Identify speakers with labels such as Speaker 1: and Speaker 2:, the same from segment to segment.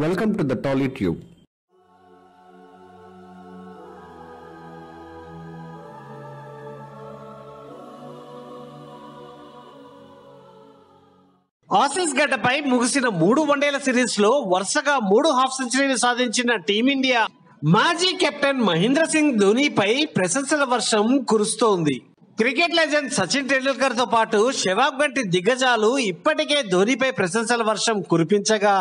Speaker 1: Welcome to the Tolly tube
Speaker 2: Aussies గడ్డపై ముగిసిన మూడు వన్డేల సిరీస్లో వరుసగా మూడు హాఫ్ సెంచరీలు సాధించిన టీమిండియా మాజీ కెప్టెన్ మహేంద్ర సింగ్ ధోనీపై ప్రశంసల వర్షం కురుస్తోంది. క్రికెట్ లెజెండ్ సచిన్ టెండూల్కర్తో పాటు షెవాబ్ గంటి దిగ్గజాలు ఇప్పటికే ధోనీపై ప్రశంసల వర్షం కురిపించగా.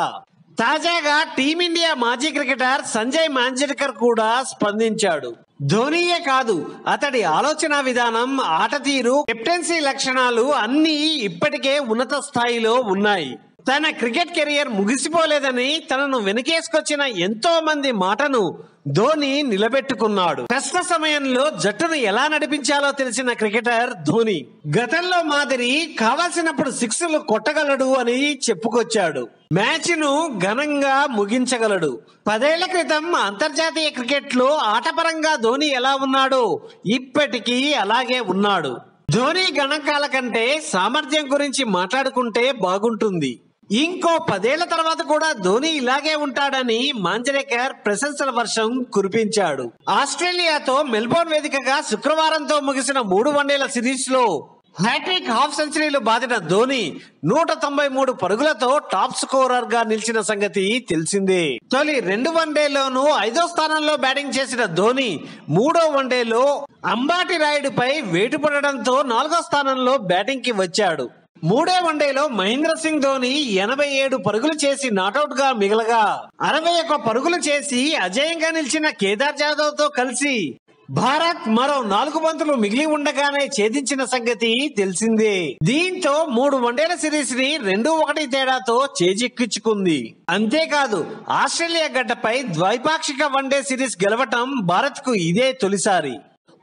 Speaker 2: తాజాగా టీమిండియా మాజీ క్రికెటర్ సంజయ్ మాంజర్కర్ కూడా స్పందించాడు. ధోనీయే కాదు అతడి ఆలోచన విధానం ఆట తీరు కెప్టెన్సీ లక్షణాలు అన్నీ ఇప్పటికే ఉన్నత స్థాయిలో ఉన్నాయి. తన క్రికెట్ కెరియర్ ముగిసిపోలేదని తనను వెనకేసుకొచ్చిన ఎంతో మంది మాటను ధోని నిలబెట్టుకున్నాడు. కష్ట సమయంలో జట్టును ఎలా నడిపించాలో తెలిసిన క్రికెటర్ ధోని. గతంలో మాదిరి కావాల్సినప్పుడు సిక్స్లు కొట్టగలడు అని చెప్పుకొచ్చాడు. మ్యాచ్ను ఘనంగా ముగించగలడు. పదేళ్ళ క్రితం అంతర్జాతీయ క్రికెట్లో ఆటపరంగా ధోని ఎలా ఉన్నాడో ఇప్పటికీ అలాగే ఉన్నాడు. ధోని గణాంకాల కంటే సామర్థ్యం గురించి మాట్లాడుకుంటే బాగుంటుంది. ఇంకో పదేళ్ళ తర్వాత కూడా ధోని ఇలాగే ఉంటాడని మాంజరేకర్ ప్రశంసల వర్షం కురిపించాడు. ఆస్ట్రేలియాతో మెల్బోర్న్ వేదికగా శుక్రవారంతో ముగిసిన మూడు వన్డేల సిరీస్లో హ్యాట్రిక్ హాఫ్ సెంచరీలు బాదిన ధోని నూట తొంభై మూడు పరుగులతో టాప్ స్కోరర్గా నిలిచిన సంగతి తెలిసిందే. తొలి రెండు వన్డేలోనూ ఐదో స్థానంలో బ్యాటింగ్ చేసిన ధోని మూడో వన్డేలో అంబాటి రాయుడుపై వేటు పడడంతో నాలుగో స్థానంలో బ్యాటింగ్కి వచ్చాడు. మూడో వన్డేలో మహేంద్ర సింగ్ ధోని ఎనభై ఏడు పరుగులు చేసి నాటౌట్గా మిగలగా అరవై ఒక్క పరుగులు చేసి అజయంగా నిలిచిన కేదార్ జాదవ్తో కలిసి భారత్ మరో నాలుగు బంతులు మిగిలి ఉండగానే ఛేదించిన సంగతి తెలిసిందే. దీంతో మూడు వన్డేల సిరీస్ని రెండు ఒకటి తేడాతో చేజిక్కించుకుంది. అంతేకాదు ఆస్ట్రేలియా గడ్డపై ద్వైపాక్షిక వన్డే సిరీస్ గెలవటం భారత్కు ఇదే తొలిసారి.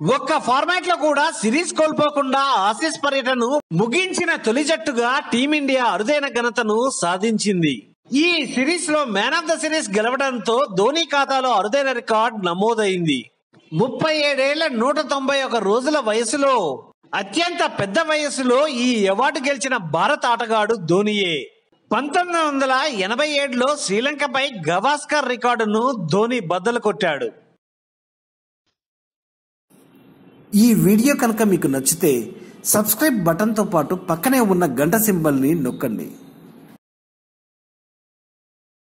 Speaker 2: ఒక్క ఫార్మాట్లో కూడా సిరీస్ కోల్పోకుండా ఆసీస్ పర్యటనను ముగించిన తొలి జట్టుగా టీమిండియా అరుదైన ఘనతను సాధించింది. ఈ సిరీస్లో మ్యాన్ ఆఫ్ ద సిరీస్ గెలవడంతో ధోని ఖాతాలో అరుదైన రికార్డ్ నమోదైంది. ముప్పై ఏడేళ్ళ నూట తొంభై ఒక రోజుల వయసులో అత్యంత పెద్ద వయసులో ఈ అవార్డు గెలిచిన భారత ఆటగాడు ధోనియే. పంతొమ్మిది వందల ఎనభై ఏడులో శ్రీలంకపై గవాస్కర్ రికార్డును ధోని బద్దలు కొట్టాడు.
Speaker 3: ఈ వీడియో కనుక మీకు నచ్చితే సబ్స్క్రైబ్ బటన్తో పాటు పక్కనే ఉన్న గంట సింబల్ని నొక్కండి.